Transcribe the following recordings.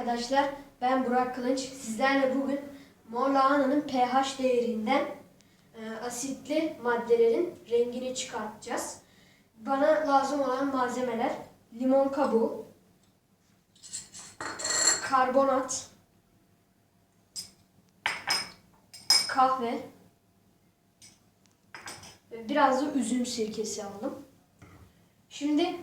arkadaşlar. Ben Burak Kılınç. Sizlerle bugün mor pH değerinden e, asitli maddelerin rengini çıkartacağız. Bana lazım olan malzemeler limon kabuğu, karbonat, kahve ve biraz da üzüm sirkesi aldım. Şimdi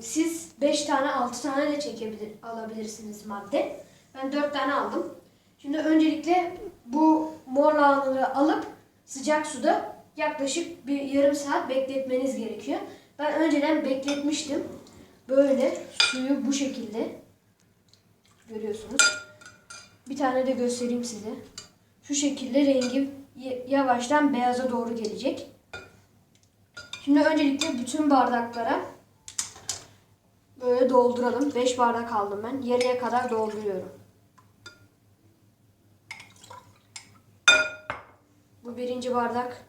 Siz 5 tane 6 tane de çekebilir alabilirsiniz madde. Ben 4 tane aldım. Şimdi öncelikle bu mor lahanayı alıp sıcak suda yaklaşık bir yarım saat bekletmeniz gerekiyor. Ben önceden bekletmiştim. Böyle suyu bu şekilde görüyorsunuz. Bir tane de göstereyim size. Şu şekilde rengi yavaştan beyaza doğru gelecek. Şimdi öncelikle bütün bardaklara Böyle dolduralım. 5 bardak aldım ben. Yarıya kadar dolduruyorum. Bu birinci bardak.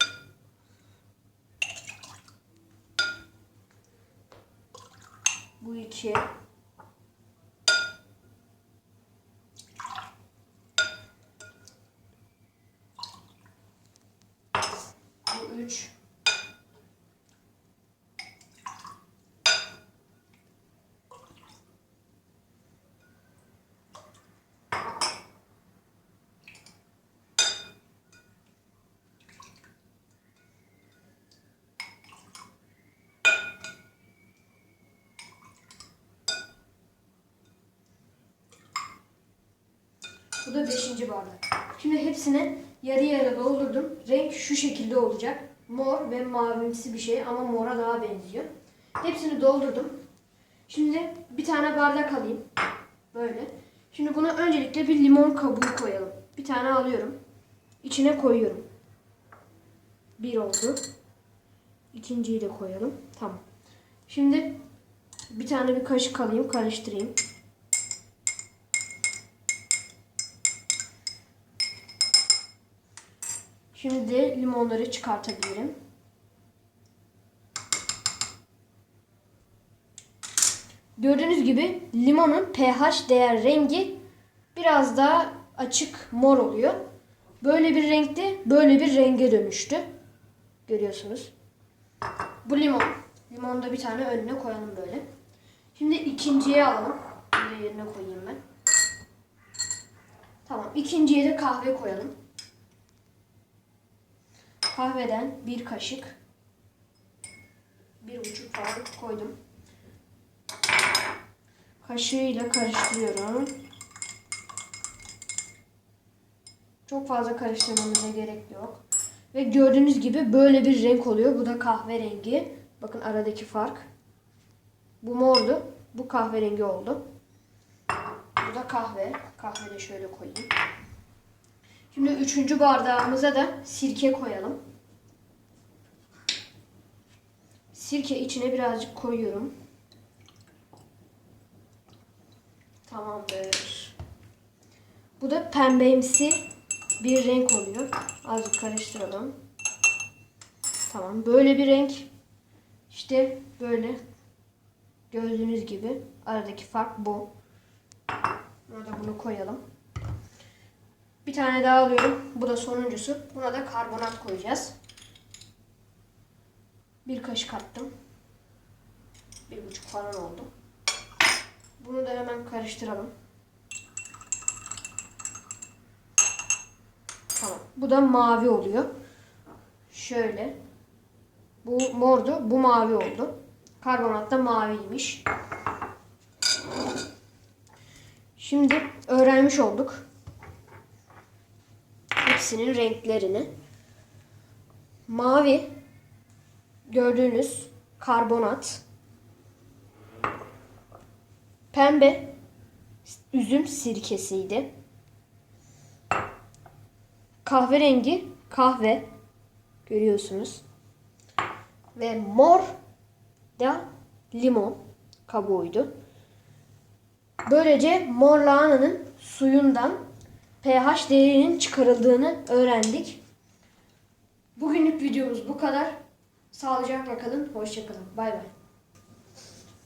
Bu iki. Bu üç. Bu da beşinci bardak. Şimdi hepsini yarı yarı doldurdum. Renk şu şekilde olacak. Mor ve mavimsi bir şey ama mora daha benziyor. Hepsini doldurdum. Şimdi bir tane bardak alayım. Böyle. Şimdi buna öncelikle bir limon kabuğu koyalım. Bir tane alıyorum. İçine koyuyorum. Bir oldu. İkinciyi de koyalım. Tamam. Şimdi bir tane bir kaşık alayım. Karıştırayım. Şimdi de limonları çıkartabilirim. Gördüğünüz gibi limonun pH değer rengi biraz daha açık mor oluyor. Böyle bir renkte böyle bir renge dönüştü. Görüyorsunuz. Bu limon. Limonu da bir tane önüne koyalım böyle. Şimdi ikinciye alalım. Bir yerine koyayım ben. Tamam. İkinciye de kahve koyalım. Kahveden bir kaşık, bir buçuk falan koydum. Kaşığıyla karıştırıyorum. Çok fazla karıştırmamıza gerek yok. Ve gördüğünüz gibi böyle bir renk oluyor. Bu da kahverengi. Bakın aradaki fark. Bu mordu. Bu kahverengi oldu. Bu da kahve. Kahve de şöyle koyayım. Şimdi üçüncü bardağımıza da sirke koyalım. Sirke içine birazcık koyuyorum. Tamamdır. Bu da pembemsi bir renk oluyor. Azıcık karıştıralım. Tamam. Böyle bir renk. İşte böyle gördüğünüz gibi aradaki fark bu. Burada bunu koyalım. Bir tane daha alıyorum. Bu da sonuncusu. Buna da karbonat koyacağız. Bir kaşık attım. Bir buçuk falan oldu. Bunu da hemen karıştıralım. Tamam. Bu da mavi oluyor. Şöyle. Bu mordu. Bu mavi oldu. Karbonat da maviymiş. Şimdi öğrenmiş olduk hepsinin renklerini. Mavi gördüğünüz karbonat. Pembe üzüm sirkesiydi. Kahverengi kahve görüyorsunuz. Ve mor da limon kabuğuydu. Böylece mor lahananın suyundan pH değerinin çıkarıldığını öğrendik. Bugünlük videomuz bu kadar. Sağlıcakla kalın, hoşçakalın. Bay bay.